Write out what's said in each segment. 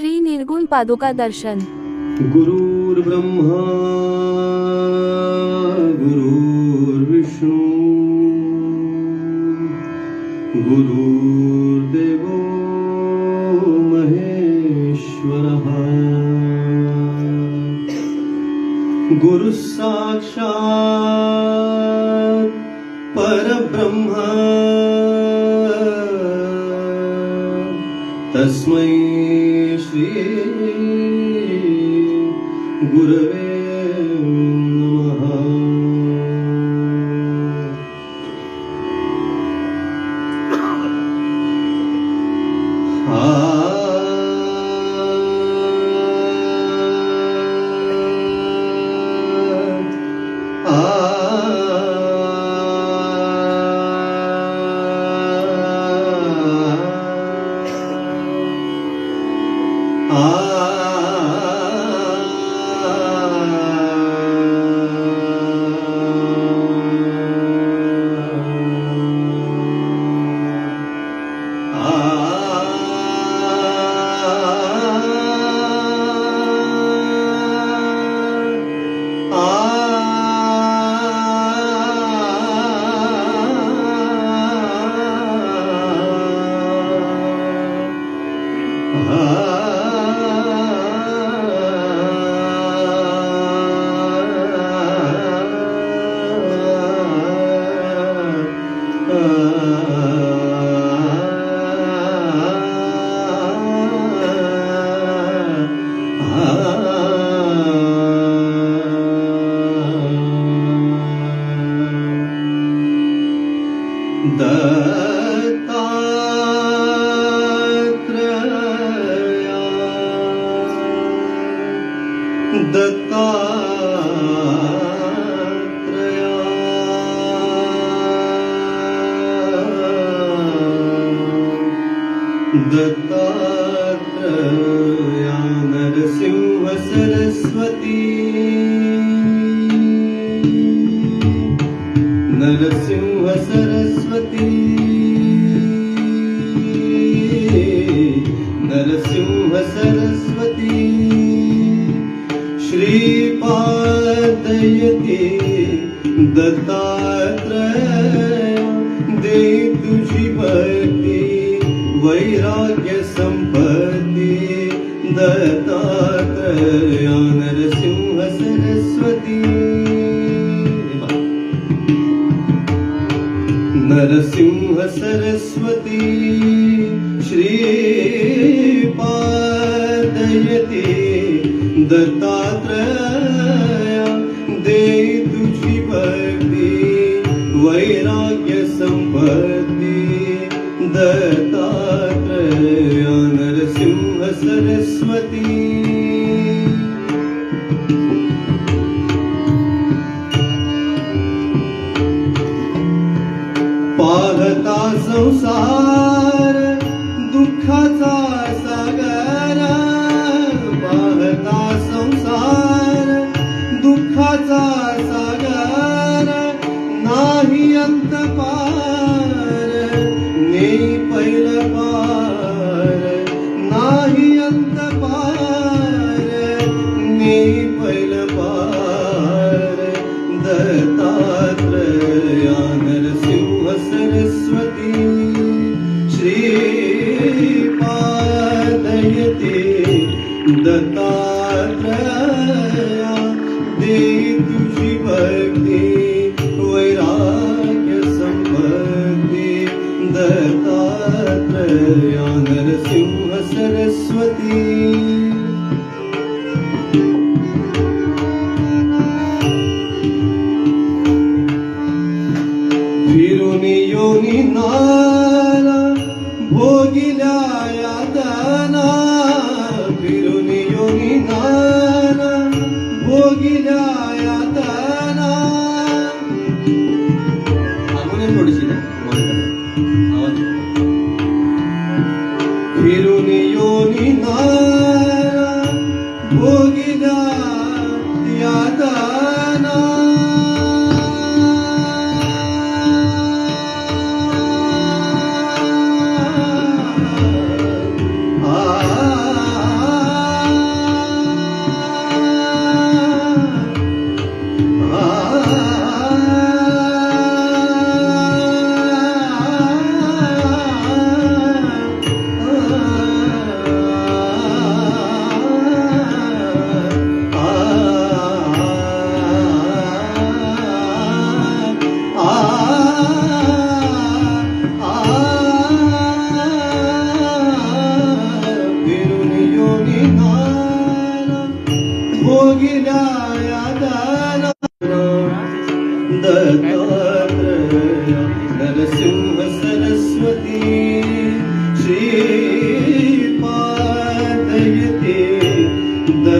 श्री निर्गुण पादुका दर्शन। गुरुर्ब्रह्मा गुरुर्विष्णू गुरुर्देवो महेश्वरः। गुरुः साक्षात् परब्रह्म। तस्मै गुरवे दत्तात्रया नरसिंह सरस्वती नरसिंह सरस्वती नरसिंह सरस्वती श्रीपादयते दत्तात्रय दे तुझी भक्ती वैराग्य संपत्ति दत्तात्रया नरसिंह सरस्वती नरसिंह सरस्वती श्री श्रीपादयते दत्तात्रया दे तुझी भक्ती वैराग्य संसार दुःखाचा ती श्रीपादयते दत्तात्रया देतु शिवी वैराग्य सम्पत्ति दत्तात्रयागरसिंह सरस्वती। Ele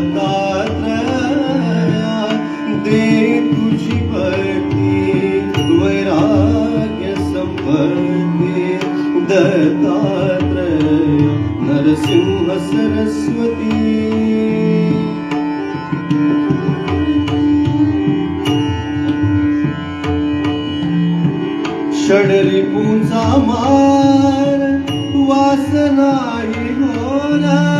दत्तात्रया दे तुझी भक्ती वैराग्य संपत्ती दत्तात्रय नरसिंह सरस्वती. षडरिपूंचा मार वासनाही होणार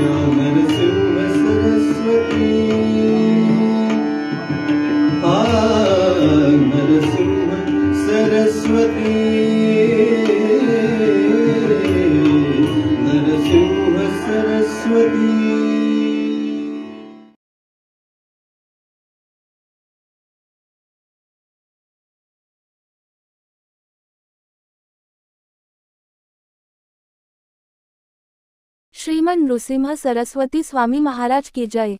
श्रीमन नृसिंह सरस्वती स्वामी महाराज की जय।